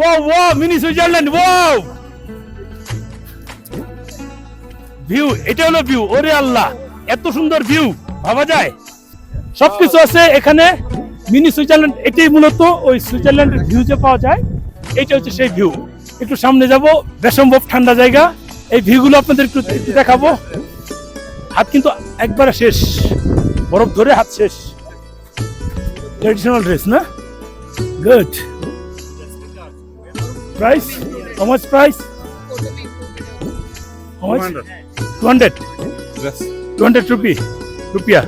Wow wow mini Switzerland wow view এটা হলো view ওরে আল্লাহ এত সুন্দর ভিউ ভাবা যায়? সবকিছু আছে এখানে মিনি সুইজারল্যান্ড এটাই মূলত ওই সুইজারল্যান্ডের ভিউ যে পাওয়া যায় এটা হচ্ছে সেই ভিউ একটু সামনে যাব বেসম্ভব ঠান্ডা জায়গা এই ভিউগুলো আপনাদের একটু একটু দেখাবো। হাত কিন্তু একবারে শেষ বরফ ধরে হাত শেষ। ট্রেডিশনাল ড্রেস না? Good price? How much price? How much? 200 Yes. 200 rupee. Rupiah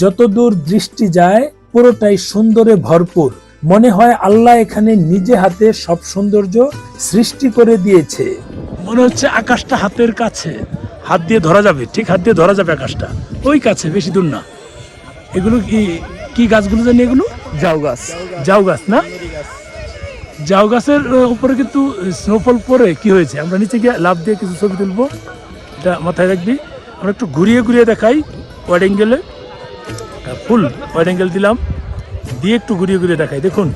যতদূর দৃষ্টি যায় পুরোটাই সুন্দরে ভরপুর। মনে হয় আল্লাহ এখানে নিজে হাতে সব সৌন্দর্য সৃষ্টি করে দিয়েছে। মনে হচ্ছে আকাশটা হাতের কাছে। হাত দিয়ে ধরা যাবে ঠিক হাত দিয়ে ধরা যাবে আকাশটা। ওই কাছে বেশি দূর না। এগুলো কি কি গাছগুলো জানি এগুলো? জাউ গাছ। জাউ গাছ না? জাউ গাছের উপরে কিন্তু স্নোফল পরে কি হয়েছে? আমরা নিচে গিয়ে লাভ দিয়ে কিছু ছবি তুলবো। এটা মাথায় রাখবি। আমরা একটু ঘুরিয়ে ঘুরিয়ে দেখাই ওয়াইড অ্যাঙ্গেলে ফুল ওয়াইড অ্যাঙ্গেল দিলাম। দিয়ে একটু ঘুরিয়ে ঘুরিয়ে দেখাই। দেখুন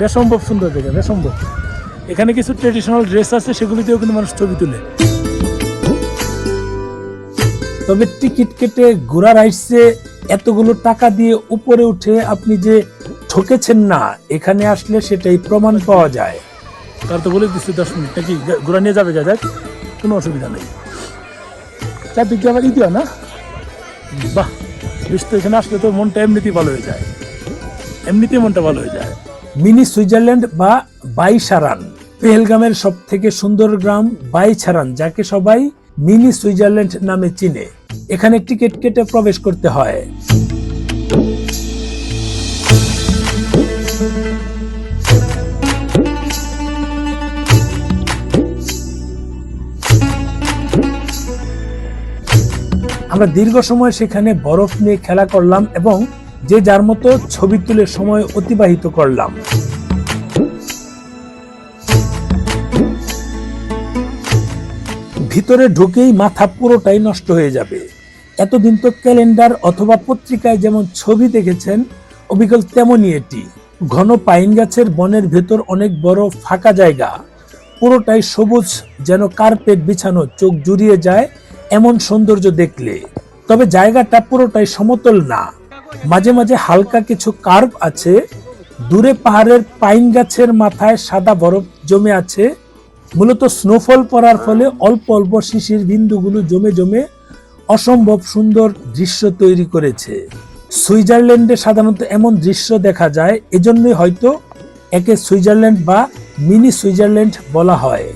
বেসম্ভব সুন্দর জায়গা বেসম্ভব। এখানে কিছু ট্রেডিশনাল ড্রেস আছে সেগুলো দিয়েও কিন্তু মানুষ ছবি তুলে। তবে টিকিট কেটে ঘোড়ার আইসে এতগুলো টাকা দিয়ে উপরে উঠে আপনি যে ঠকেছেন না এখানে আসলে সেটাই প্রমাণ পাওয়া যায়। তার তো বলে দিচ্ছে দশ মিনিট নাকি? ঘোরা নিয়ে যাবে গাছ কোনো অসুবিধা নেই। চারদিক দিয়ে আবার ইদিও না? বাহ তো এখানে আসলে তো মনটা এমনিতেই ভালো হয়ে যায়। এমনিতেই মনটা ভালো হয়ে যায়। মিনি সুইজারল্যান্ড বা বাইসারান পেহেলগামের সব থেকে সুন্দর গ্রাম বাইছারান যাকে সবাই মিনি সুইজারল্যান্ড নামে চিনে। এখানে টিকিট কেটে প্রবেশ করতে হয়। আমরা দীর্ঘ সময় সেখানে বরফ নিয়ে খেলা করলাম এবং যে যার মতো ছবি তুলে সময় অতিবাহিত করলাম। ভিতরে ঢুকেই মাথা পুরোটাই নষ্ট হয়ে যাবে। এতদিন তো ক্যালেন্ডার অথবা পত্রিকায় যেমন ছবি দেখেছেন, অবিকল তেমনই এটি। ঘন পাইন গাছের বনের ভেতর অনেক বড় ফাঁকা জায়গা। পুরোটাই সবুজ, যেন কার্পেট বিছানো চোখ জুড়িয়ে যায় এমন সৌন্দর্য দেখলে। তবে জায়গাটা পুরোটাই সমতল না। মাঝে মাঝে হালকা কিছু কার্ভ আছে। দূরে পাহাড়ের পাইন গাছের মাথায় সাদা বরফ জমে আছে। মূলত স্নোফল পড়ার ফলে অল্প অল্প শিশির বিন্দুগুলো জমে জমে অসম্ভব সুন্দর দৃশ্য তৈরি করেছে। সুইজারল্যান্ডে সাধারণত এমন দৃশ্য দেখা যায়, এজন্যই হয়তো একে সুইজারল্যান্ড বা মিনি সুইজারল্যান্ড বলা হয়।